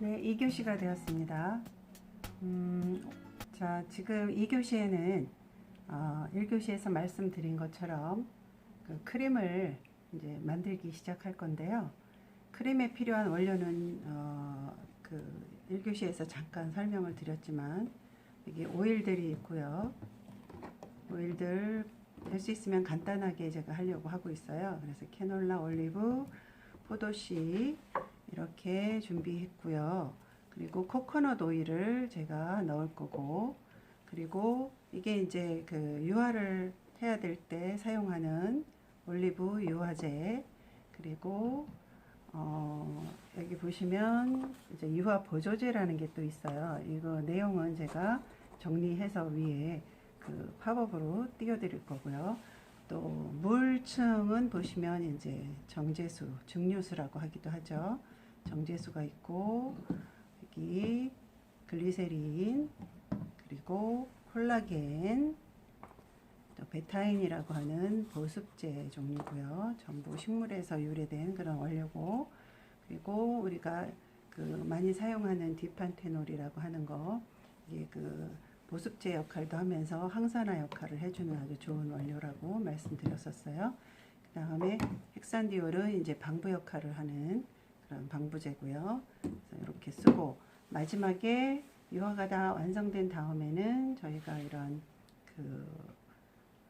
네, 2교시가 되었습니다. 음, 자, 지금 2교시에는 어, 1교시에서 말씀드린 것처럼 그 크림을 이제 만들기 시작할 건데요. 크림에 필요한 원료는 어, 그 1교시에서 잠깐 설명을 드렸지만 여기 오일들이 있고요. 오일들 될 수 있으면 간단하게 제가 하려고 하고 있어요. 그래서 캐놀라, 올리브, 포도씨 이렇게 준비했고요. 그리고 코코넛 오일을 제가 넣을 거고 그리고 이게 이제 그 유화를 해야 될 때 사용하는 올리브 유화제 그리고 어 여기 보시면 이제 유화 보조제라는 게 또 있어요. 이거 내용은 제가 정리해서 위에 그 팝업으로 띄워드릴 거고요. 또 물층은 보시면 이제 정제수, 증류수라고 하기도 하죠. 정제수가 있고 여기 글리세린 그리고 콜라겐 또 베타인이라고 하는 보습제 종류고요. 전부 식물에서 유래된 그런 원료고 그리고 우리가 그 많이 사용하는 디판테놀이라고 하는 거 이게 그 보습제 역할도 하면서 항산화 역할을 해주는 아주 좋은 원료라고 말씀드렸었어요. 그 다음에 헥산디올은 이제 방부 역할을 하는 그런 방부제고요. 이렇게 쓰고 마지막에 유화가 다 완성된 다음에는 저희가 이런 그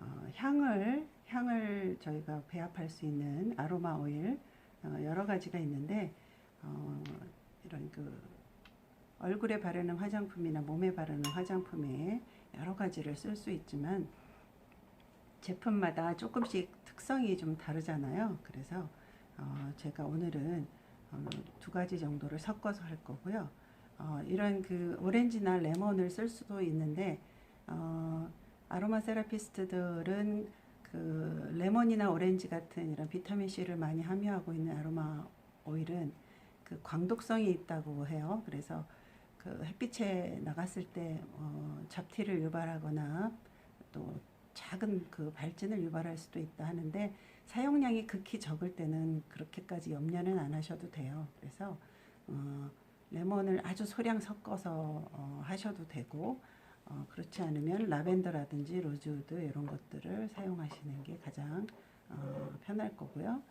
어, 향을 향을 저희가 배합할 수 있는 아로마 오일 어, 여러 가지가 있는데 어, 이런 그 얼굴에 바르는 화장품이나 몸에 바르는 화장품에 여러 가지를 쓸 수 있지만 제품마다 조금씩 특성이 좀 다르잖아요. 그래서 어, 제가 오늘은 어, 두 가지 정도를 섞어서 할 거고요. 어, 이런 그 오렌지나 레몬을 쓸 수도 있는데 어, 아로마 세라피스트들은 그 레몬이나 오렌지 같은 이런 비타민 C를 많이 함유하고 있는 아로마 오일은 그 광독성이 있다고 해요. 그래서 그 햇빛에 나갔을 때 어, 잡티를 유발하거나 또 작은 그 발진을 유발할 수도 있다 하는데 사용량이 극히 적을 때는 그렇게까지 염려는 안 하셔도 돼요. 그래서 어, 레몬을 아주 소량 섞어서 어, 하셔도 되고 어, 그렇지 않으면 라벤더라든지 로즈우드 이런 것들을 사용하시는 게 가장 어, 편할 거고요.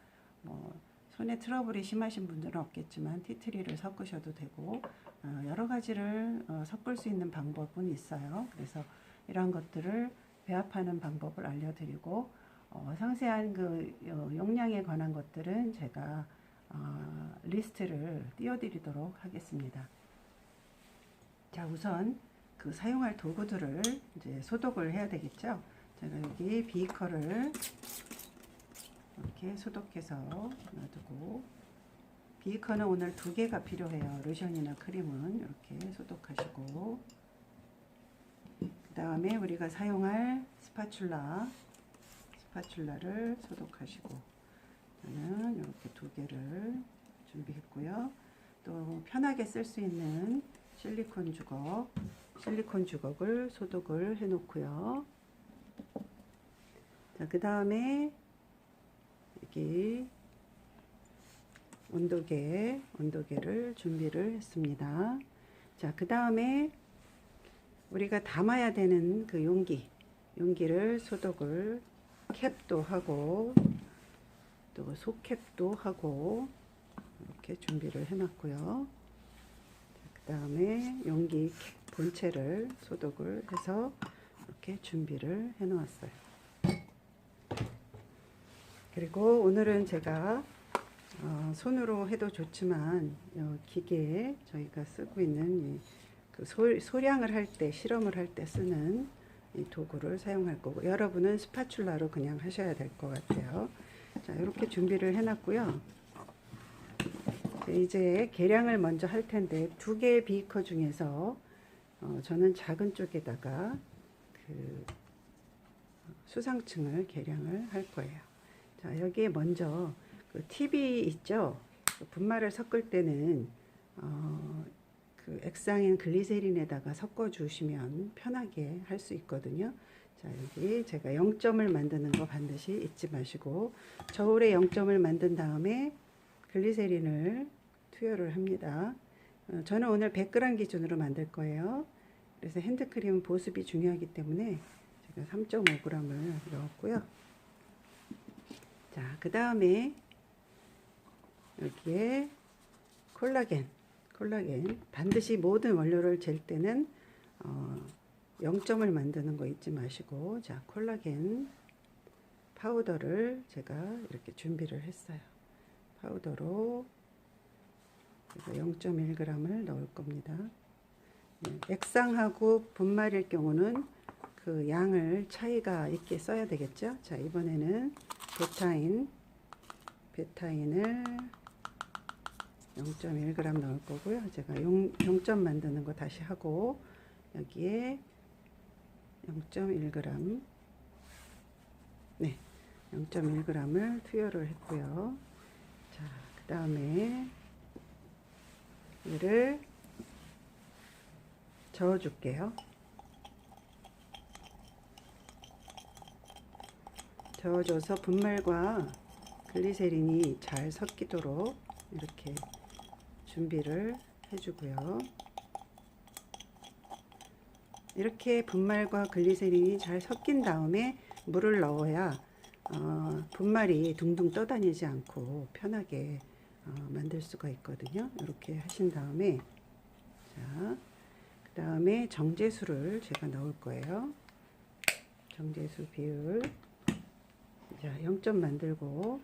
뭐 손에 트러블이 심하신 분들은 없겠지만 티트리를 섞으셔도 되고 어, 여러 가지를 어, 섞을 수 있는 방법은 있어요. 그래서 이러한 것들을 배합하는 방법을 알려드리고 어, 상세한 그 어, 용량에 관한 것들은 제가 어, 리스트를 띄워드리도록 하겠습니다. 자 우선 그 사용할 도구들을 이제 소독을 해야 되겠죠. 제가 여기 비커를 이렇게 소독해서 놔두고 비커는 오늘 두 개가 필요해요. 로션이나 크림은 이렇게 소독하시고 그 다음에 우리가 사용할 스파츌라 스파츌라를 소독하시고 저는 이렇게 두 개를 준비했고요. 또 편하게 쓸 수 있는 실리콘 주걱 실리콘 주걱을 소독을 해 놓고요. 자, 그 다음에 여기 온도계, 온도계를 준비를 했습니다. 자, 그 다음에 우리가 담아야 되는 그 용기, 용기를 소독을 캡도 하고 또 속캡도 하고 이렇게 준비를 해놨고요. 그 다음에 용기 캡 본체를 소독을 해서 이렇게 준비를 해 놓았어요. 그리고 오늘은 제가 어, 손으로 해도 좋지만 어, 기계에 저희가 쓰고 있는 이그 소, 소량을 할 때 실험을 할 때 쓰는 이 도구를 사용할 거고 여러분은 스파츌라로 그냥 하셔야 될 것 같아요. 자 이렇게 준비를 해놨고요. 이제 계량을 먼저 할 텐데 두 개의 비커 중에서 어, 저는 작은 쪽에다가 그 수상층을 계량을 할 거예요. 자 여기에 먼저 그 팁이 있죠. 그 분말을 섞을 때는 어, 그 액상인 글리세린에다가 섞어 주시면 편하게 할 수 있거든요. 자 여기 제가 0점을 만드는 거 반드시 잊지 마시고 저울에 0점을 만든 다음에 글리세린을 투여를 합니다. 어, 저는 오늘 100g 기준으로 만들 거예요. 그래서 핸드크림 보습이 중요하기 때문에 제가 3.5g을 넣었고요. 자, 그 다음에 여기에 콜라겐, 콜라겐 반드시 모든 원료를 잴 때는 어, 0점을 만드는 거 잊지 마시고 자 콜라겐 파우더를 제가 이렇게 준비를 했어요. 파우더로 0.1g을 넣을 겁니다. 네, 액상하고 분말일 경우는 그 양을 차이가 있게 써야 되겠죠. 자 이번에는 베타인 베타인을 0.1g 넣을 거고요. 제가 0, 0점 만드는 거 다시 하고 여기에 0.1g 네 0.1g을 투여를 했고요. 자, 그 다음에 얘를 저어 줄게요. 저어줘서 분말과 글리세린이 잘 섞이도록 이렇게 준비를 해주고요. 이렇게 분말과 글리세린이 잘 섞인 다음에 물을 넣어야 어, 분말이 둥둥 떠다니지 않고 편하게 어, 만들 수가 있거든요. 이렇게 하신 다음에 자, 그 다음에 정제수를 제가 넣을 거예요. 정제수 비율 자, 0점 만들고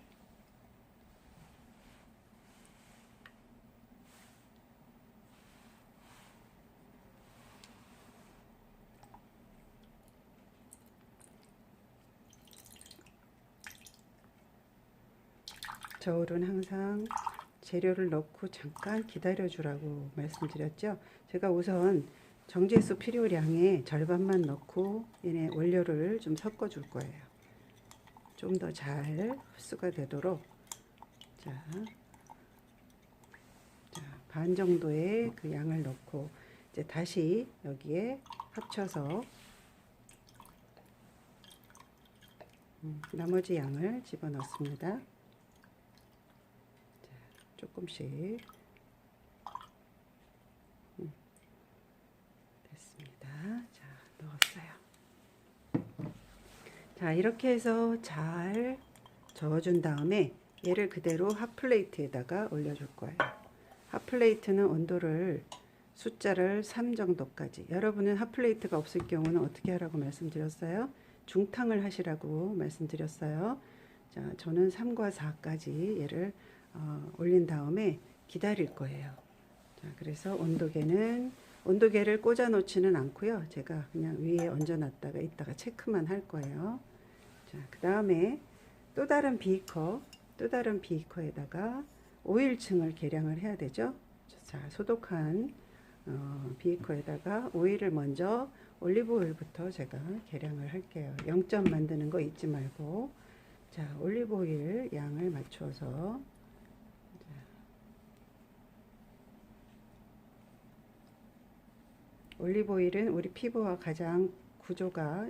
저울은 항상 재료를 넣고 잠깐 기다려 주라고 말씀드렸죠. 제가 우선 정제수 필요량의 절반만 넣고 얘네 원료를 좀 섞어 줄 거예요. 좀 더 잘 흡수가 되도록 자, 자, 반 정도의 그 양을 넣고 이제 다시 여기에 합쳐서 음, 나머지 양을 집어 넣습니다. 조금씩 음, 됐습니다. 자, 넣었어요. 자, 이렇게 해서 잘 저어준 다음에 얘를 그대로 핫플레이트에다가 올려줄 거예요. 핫플레이트는 온도를 숫자를 3 정도까지. 여러분은 핫플레이트가 없을 경우는 어떻게 하라고 말씀드렸어요? 중탕을 하시라고 말씀드렸어요. 자, 저는 3과 4까지 얘를 어, 올린 다음에 기다릴 거예요. 자, 그래서 온도계는 온도계를 꽂아 놓지는 않고요. 제가 그냥 위에 얹어 놨다가 이따가 체크만 할 거예요. 자, 그 다음에 또 다른 비커, 또 다른 비커에다가 오일층을 계량을 해야 되죠. 자, 소독한 어, 비커에다가 오일을 먼저 올리브 오일부터 제가 계량을 할게요. 0점 만드는 거 잊지 말고 자, 올리브 오일 양을 맞춰서 올리브오일은 우리 피부와 가장 구조가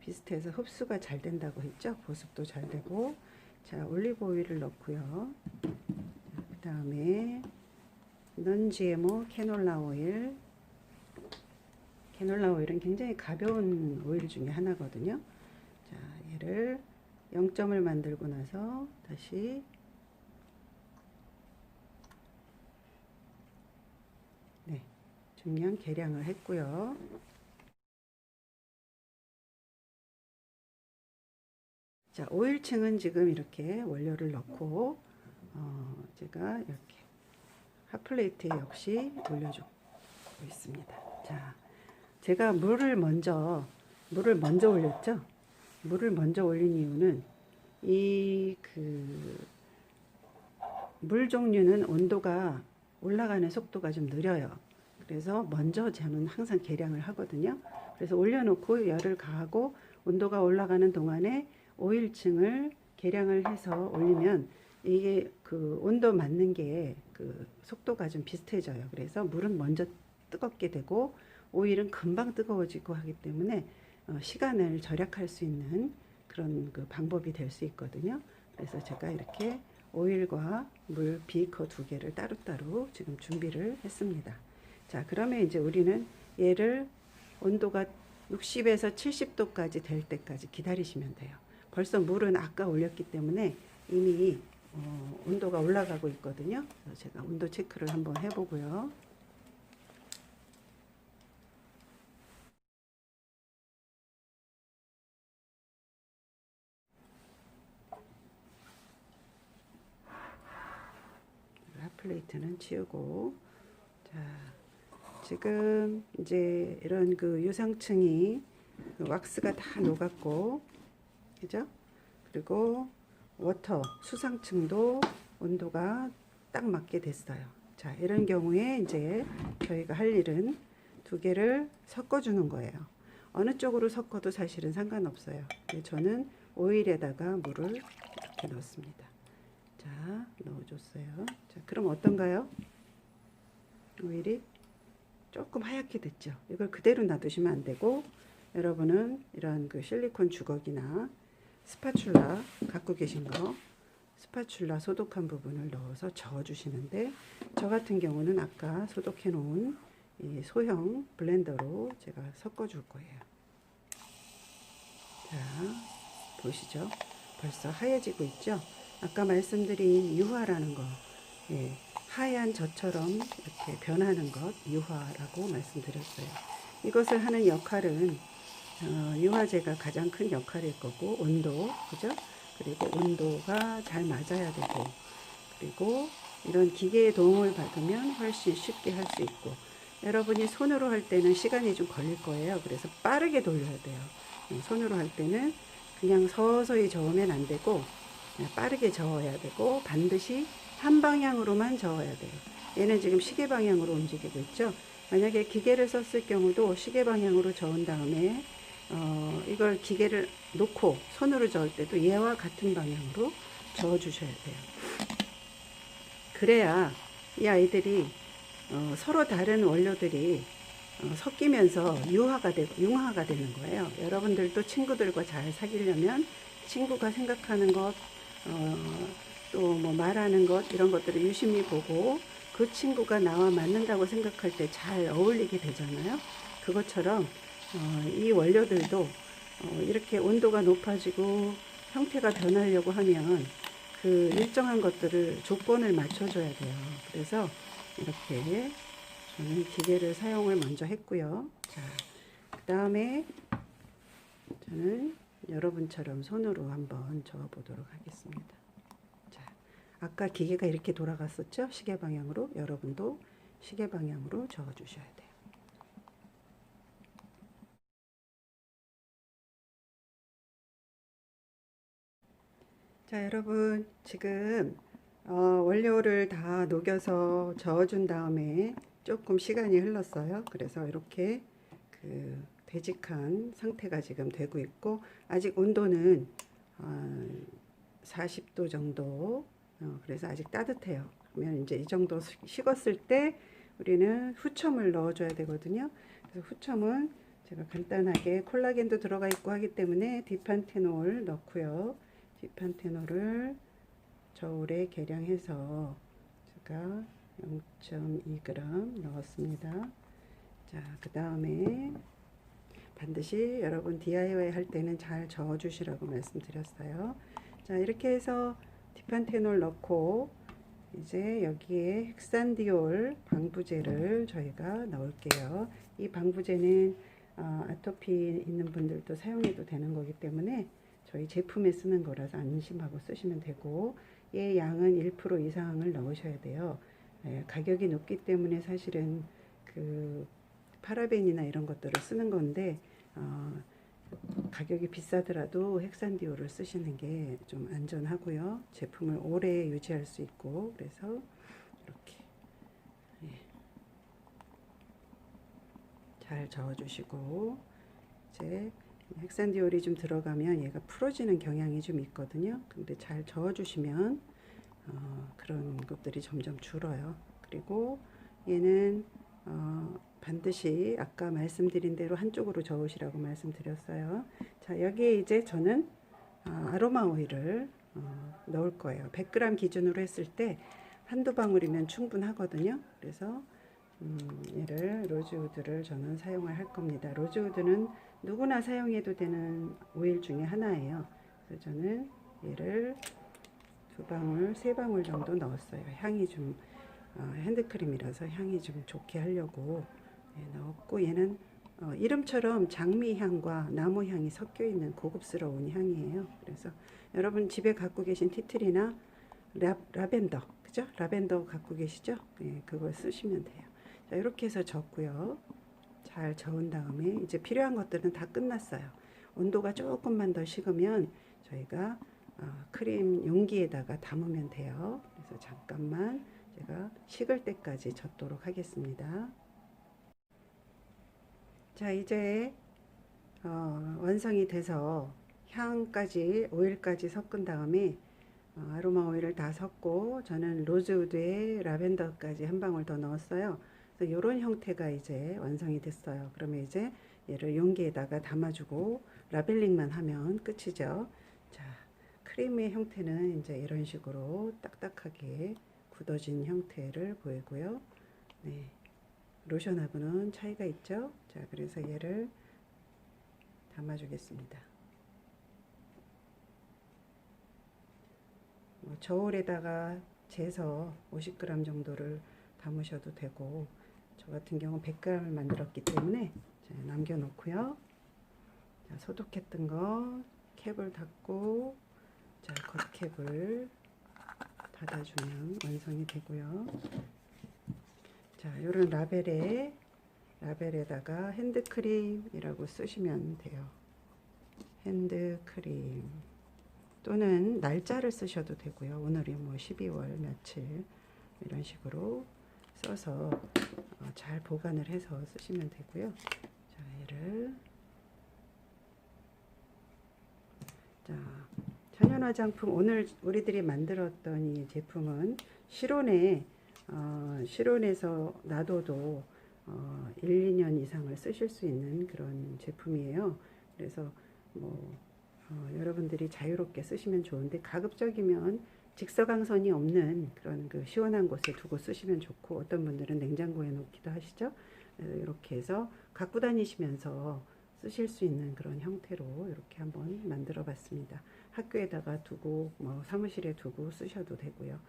비슷해서 흡수가 잘 된다고 했죠. 보습도 잘 되고. 자, 올리브오일을 넣고요. 그 다음에 넌 GMO 캐놀라 오일. 캐놀라 오일은 굉장히 가벼운 오일 중에 하나거든요. 자, 얘를 0점을 만들고 나서 다시 네. 중량 계량을 했고요. 자, 오일층은 지금 이렇게 원료를 넣고 어, 제가 이렇게 핫플레이트에 역시 올려주고 있습니다. 자, 제가 물을 먼저 물을 먼저 올렸죠. 물을 먼저 올린 이유는 이 그 물 종류는 온도가 올라가는 속도가 좀 느려요. 그래서 먼저 저는 항상 계량을 하거든요. 그래서 올려놓고 열을 가하고 온도가 올라가는 동안에 오일층을 계량을 해서 올리면 이게 그 온도 맞는 게 그 속도가 좀 비슷해져요. 그래서 물은 먼저 뜨겁게 되고 오일은 금방 뜨거워지고 하기 때문에 어 시간을 절약할 수 있는 그런 그 방법이 될 수 있거든요. 그래서 제가 이렇게 오일과 물 비커 두 개를 따로따로 지금 준비를 했습니다. 자, 그러면 이제 우리는 얘를 온도가 60에서 70도까지 될 때까지 기다리시면 돼요. 벌써 물은 아까 올렸기 때문에 이미 어, 온도가 올라가고 있거든요. 제가 온도 체크를 한번 해보고요. 핫플레이트는 치우고 자 지금 이제 이런 그 유상층이 그 왁스가 다 녹았고 그죠? 그리고 워터 수상층도 온도가 딱 맞게 됐어요. 자 이런 경우에 이제 저희가 할 일은 두 개를 섞어 주는 거예요. 어느 쪽으로 섞어도 사실은 상관없어요. 저는 오일에다가 물을 이렇게 넣습니다. 자, 넣어줬어요. 자, 그럼 어떤가요? 오일이 조금 하얗게 됐죠. 이걸 그대로 놔두시면 안 되고, 여러분은 이런 그 실리콘 주걱이나 스파츌라 갖고 계신 거, 스파츌라 소독한 부분을 넣어서 저어 주시는데, 저 같은 경우는 아까 소독해 놓은 이 소형 블렌더로 제가 섞어 줄 거예요. 자, 보시죠. 벌써 하얘지고 있죠? 아까 말씀드린 유화라는 거, 예, 하얀 젖처럼 이렇게 변하는 것, 유화라고 말씀드렸어요. 이것을 하는 역할은 어, 유화제가 가장 큰 역할일 거고, 온도, 그죠? 그리고 온도가 잘 맞아야 되고, 그리고 이런 기계의 도움을 받으면 훨씬 쉽게 할 수 있고, 여러분이 손으로 할 때는 시간이 좀 걸릴 거예요. 그래서 빠르게 돌려야 돼요. 예, 손으로 할 때는 그냥 서서히 저으면 안 되고, 빠르게 저어야 되고 반드시 한 방향으로만 저어야 돼요. 얘는 지금 시계 방향으로 움직이고 있죠. 만약에 기계를 썼을 경우도 시계 방향으로 저은 다음에 어, 이걸 기계를 놓고 손으로 저을 때도 얘와 같은 방향으로 저어 주셔야 돼요. 그래야 이 아이들이 어, 서로 다른 원료들이 어, 섞이면서 유화가 되고 융화가 되는 거예요. 여러분들도 친구들과 잘 사귀려면 친구가 생각하는 것, 어, 또 뭐 말하는 것 이런 것들을 유심히 보고 그 친구가 나와 맞는다고 생각할 때 잘 어울리게 되잖아요. 그것처럼 어, 이 원료들도 어, 이렇게 온도가 높아지고 형태가 변하려고 하면 그 일정한 것들을 조건을 맞춰줘야 돼요. 그래서 이렇게 저는 기계를 사용을 먼저 했고요. 자, 그 다음에 저는 여러분처럼 손으로 한번 저어 보도록 하겠습니다. 자, 아까 기계가 이렇게 돌아갔었죠? 시계 방향으로. 여러분도 시계 방향으로 저어 주셔야 돼요. 자, 여러분, 지금 어, 원료를 다 녹여서 저어준 다음에 조금 시간이 흘렀어요. 그래서 이렇게 그 되직한 상태가 지금 되고 있고 아직 온도는 어, 40도 정도 어, 그래서 아직 따뜻해요. 그러면 이제 이 정도 식었을 때 우리는 후첨을 넣어줘야 되거든요. 그래서 후첨은 제가 간단하게 콜라겐도 들어가 있고 하기 때문에 디판테놀 넣고요. 디판테놀을 저울에 계량해서 제가 0.2g 넣었습니다. 자, 그 다음에 반드시 여러분 DIY 할 때는 잘 저어 주시라고 말씀드렸어요. 자, 이렇게 해서 디판테놀 넣고 이제 여기에 헥산디올 방부제를 저희가 넣을게요. 이 방부제는 어, 아토피 있는 분들도 사용해도 되는 거기 때문에 저희 제품에 쓰는 거라서 안심하고 쓰시면 되고 얘 양은 1% 이상을 넣으셔야 돼요. 예, 가격이 높기 때문에 사실은 그 파라벤이나 이런 것들을 쓰는 건데 어, 가격이 비싸더라도 헥산디오를 쓰시는 게 좀 안전하고요. 제품을 오래 유지할 수 있고 그래서 이렇게 예. 잘 저어주시고 이제 헥산디올이 좀 들어가면 얘가 풀어지는 경향이 좀 있거든요. 근데 잘 저어주시면 어, 그런 것들이 점점 줄어요. 그리고 얘는 어, 반드시 아까 말씀드린 대로 한쪽으로 저으시라고 말씀드렸어요. 자 여기에 이제 저는 어, 아로마 오일을 어, 넣을 거예요. 100g 기준으로 했을 때 한두 방울이면 충분하거든요. 그래서 음, 얘를 로즈우드를 저는 사용을 할 겁니다. 로즈우드는 누구나 사용해도 되는 오일 중에 하나예요. 그래서 저는 얘를 두 방울, 세 방울 정도 넣었어요. 향이 좀 어, 핸드크림이라서 향이 좀 좋게 하려고 예, 넣었고 얘는 어, 이름처럼 장미 향과 나무 향이 섞여 있는 고급스러운 향이에요. 그래서 여러분 집에 갖고 계신 티트리나 라, 라벤더, 그죠? 라벤더 갖고 계시죠? 예, 그걸 쓰시면 돼요. 자, 이렇게 해서 젓고요. 잘 저은 다음에 이제 필요한 것들은 다 끝났어요. 온도가 조금만 더 식으면 저희가 어, 크림 용기에다가 담으면 돼요. 그래서 잠깐만 제가 식을 때까지 젓도록 하겠습니다. 자, 이제 어, 완성이 돼서 향까지 오일까지 섞은 다음에 어, 아로마 오일을 다 섞고 저는 로즈우드에 라벤더까지 한 방울 더 넣었어요. 이런 형태가 이제 완성이 됐어요. 그러면 이제 얘를 용기에다가 담아주고 라벨링만 하면 끝이죠. 자, 크림의 형태는 이제 이런 식으로 딱딱하게 굳어진 형태를 보이고요. 네. 로션하고는 차이가 있죠. 자, 그래서 얘를 담아주겠습니다. 뭐 저울에다가 재서 50g 정도를 담으셔도 되고 저 같은 경우는 100g을 만들었기 때문에 자, 남겨놓고요. 자, 소독했던 거 캡을 닫고 자, 겉캡을 닫아주면 완성이 되고요. 자, 요런 라벨에 라벨에다가 핸드크림이라고 쓰시면 돼요. 핸드크림 또는 날짜를 쓰셔도 되고요. 오늘이 뭐 12월 며칠 이런 식으로 써서 어, 잘 보관을 해서 쓰시면 되고요. 자, 얘를 자, 천연 화장품 오늘 우리들이 만들었던 이 제품은 실온에 어, 실온에서 놔둬도 어, 1, 2년 이상을 쓰실 수 있는 그런 제품이에요. 그래서 뭐 어, 여러분들이 자유롭게 쓰시면 좋은데 가급적이면 직사광선이 없는 그런 그 시원한 곳에 두고 쓰시면 좋고 어떤 분들은 냉장고에 놓기도 하시죠. 이렇게 해서 갖고 다니시면서 쓰실 수 있는 그런 형태로 이렇게 한번 만들어 봤습니다. 학교에다가 두고 뭐 사무실에 두고 쓰셔도 되고요.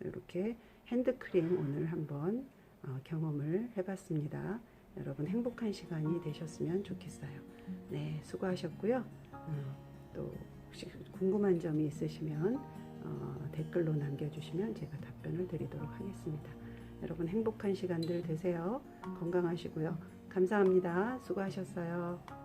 이렇게 핸드크림 오늘 한번 어, 경험을 해봤습니다. 여러분 행복한 시간이 되셨으면 좋겠어요. 네, 수고하셨고요. 어, 또 혹시 궁금한 점이 있으시면 어, 댓글로 남겨주시면 제가 답변을 드리도록 하겠습니다. 여러분 행복한 시간들 되세요. 건강하시고요. 감사합니다. 수고하셨어요.